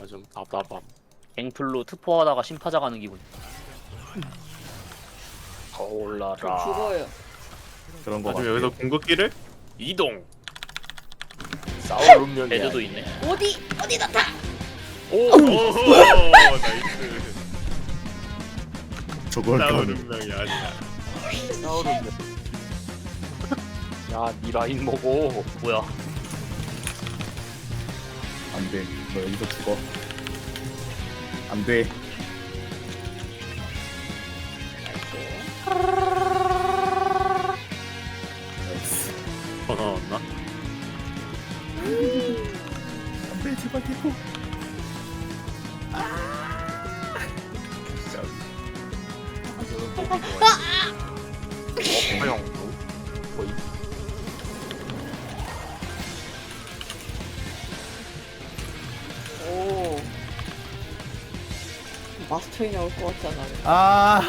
아 좀 답답함. 갱플로 특포하다가 심파자 가는 기분. 저 거울라라. 죽어요. 그런 거 같아요. 여기서 궁극기를 이동. 싸울 운명이. 배드도 있네. 어디 어디 나타? 오, 오, 나이스. 저걸 싸울 감. 운명이 아니야. 싸울 운명. 야, 니 라인 먹어. 뭐야? 안돼. 너 여기서 죽어. 안돼. 나이스. 더 나왔나? 안돼 제발 대포. 진짜 어, 허영. 거의. 마스터이 나올 것 같잖아. 아.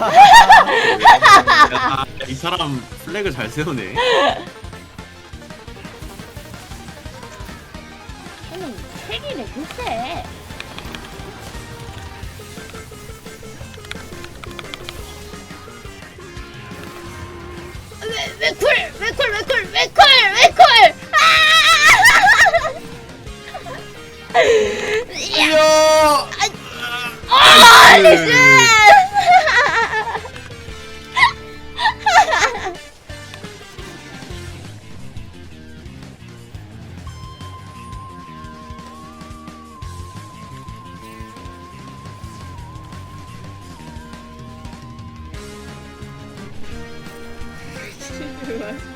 야, 이 사람 플래그 잘 세우네. 저는 책이네 글쎄. 왜왜쿨 왜쿨 왜쿨 왜 아, 리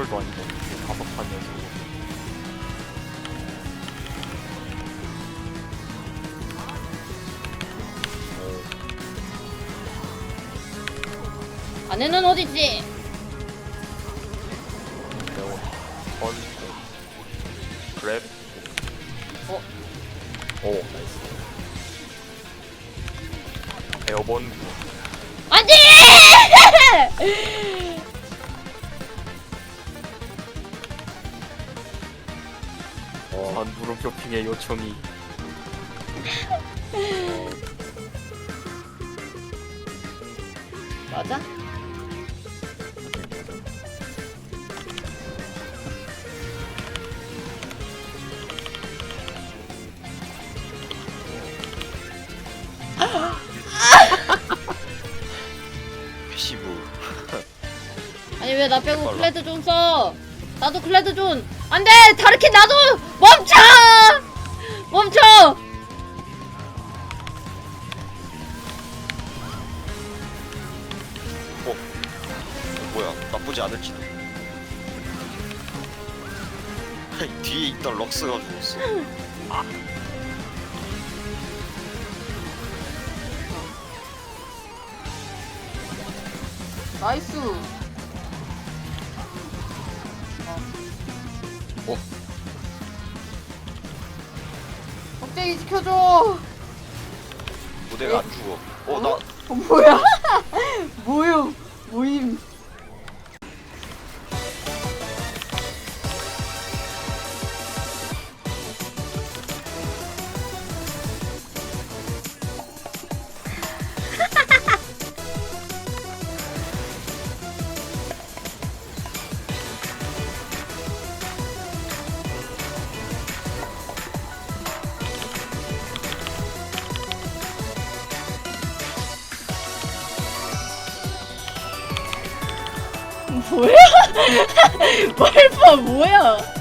슨! 사설도 아니고 가석한 녀석. 아내는 어디지? 레온. 번. 그랩. 어? 오, 나이스. 에어본. 안돼! 전 물음표 핑의 요청이. 맞아? 아니 왜 나 빼고 클레드 존 써? 나도 클레드 존 안돼 다르킨 나도 멈춰! 멈춰! 어 뭐야 나쁘지 않을지도. 뒤에 있던 럭스가 죽었어. 나이스 억제기 지켜줘. 무대가 안 죽어. 어나 어, 뭐야? 뭐요 모임 벌퍼 뭐야?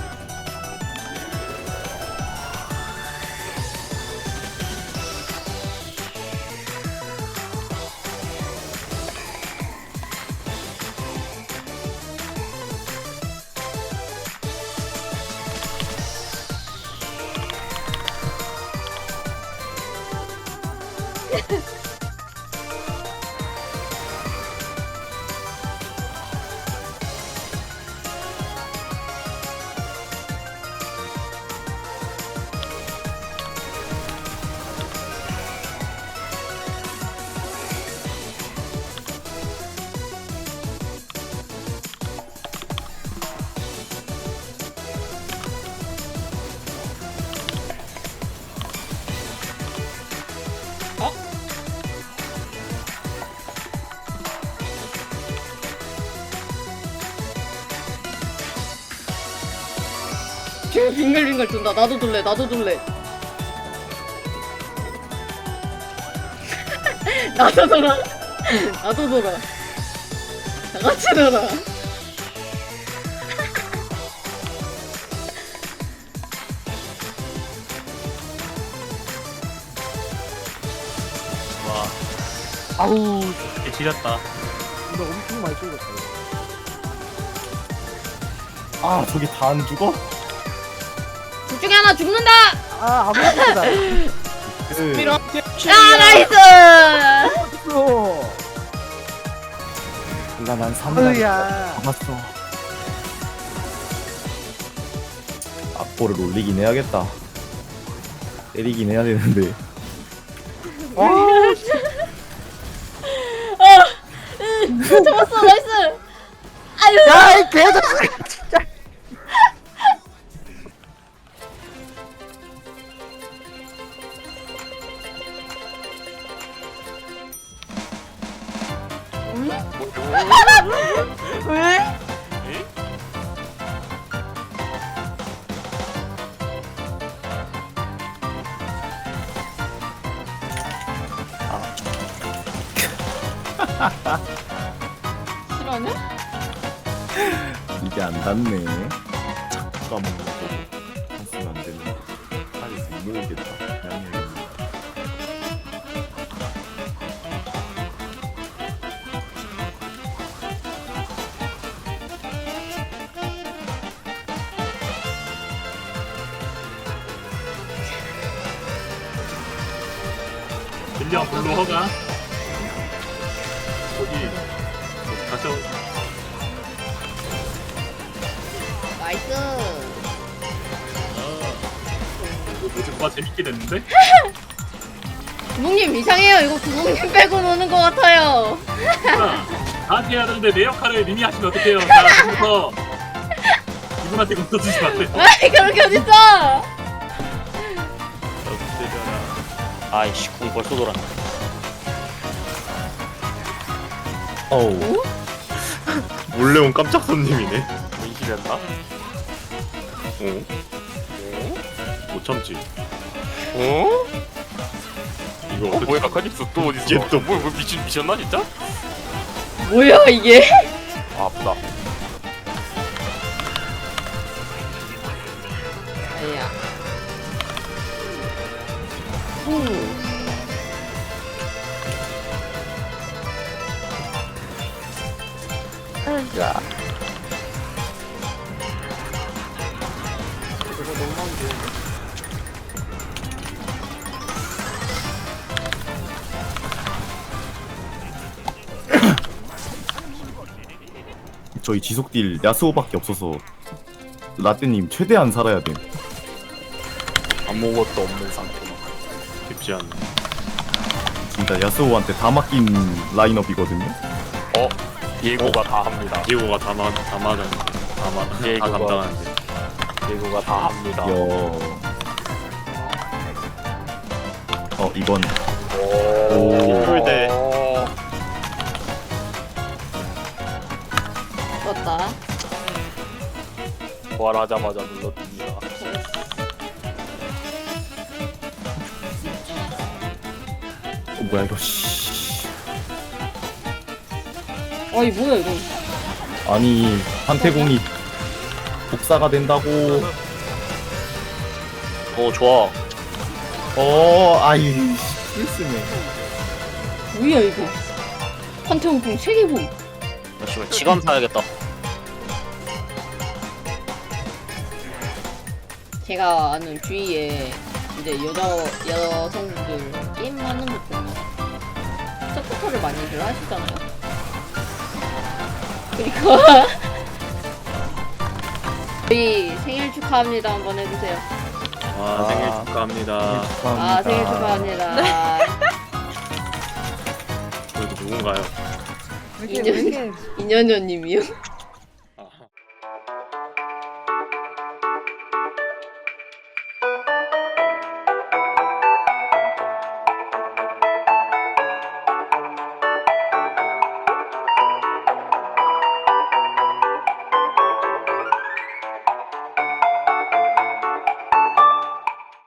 지금 빙글빙글 돈다. 나도 돌래. 나도 돌래. 나도 돌아. 나도 돌아. 다 같이 돌아. 아우 개 지렸다 아 저기 다 안 죽어? 둘 중에 하나 죽는다. 그, 아 나이스. 몰라 난 3단 잡았어 악보를 올리긴 해야겠다 때리긴 해야 되는데 잡았어 나이스. 아유. 야이 개자. 왜? 싫어하냐? 이게 안 닿네 까먹는 거 했으면 안 되는데 하겠어 못 모으겠다 양념 빌려 블루 허가. 다시 나이스. 뭐지 와 재밌게 됐는데? 구멍님 이상해요. 이거 구멍님 빼고 노는 것 같아요. 나한테 해야 되는데 내 역할을 님이 하시면 어떡해요? 자 지금부터 이분한테 안 돼요? 아이 그렇게 어딨어? 아이씨 궁 벌써 돌았네 어우 몰래 온 깜짝 손님이네. 문실했나? 어? 못 참지. 어? 이거 어 뭐야 카닉스 또 어디서 이게 또- 뭐, 뭐 미친 미쳤나 진짜? 뭐야 이게? 아 아프다 아야. 후. 저희 지속딜 야스오밖에 없어서 라떼님 최대한 살아야 돼 아무것도 없는 상태 쉽지 않네. 진짜 야스오한테 다 맡긴 라인업이거든요 어? 예고가 다 합니다. 디에고가 다 맞, 다 맞아. 다 디에고가- 감당하는데. 예고가 다 합니다. 여... 어 이건 오. 풀대. 떴다. 부활하자마자 눌러줍니다. 어, 뭐야 이거 씨 어이 뭐야 이거? 아니 한태공이 복사가 된다고 오 좋아 어 아이 실수네 뭐야 이거? 판테온 궁 세개봉. 나 씨발 치감 사야겠다 제가 아는 주위에 이제 여자 여성분들 게임 하는 거 보면 서포터를 많이들 하시잖아요. 그러니까 저희 생일 축하합니다 한번 해주세요. 와 생일 축하합니다. 아 생일 축하합니다. 그래도 누군가요? 인연 인연녀님이요.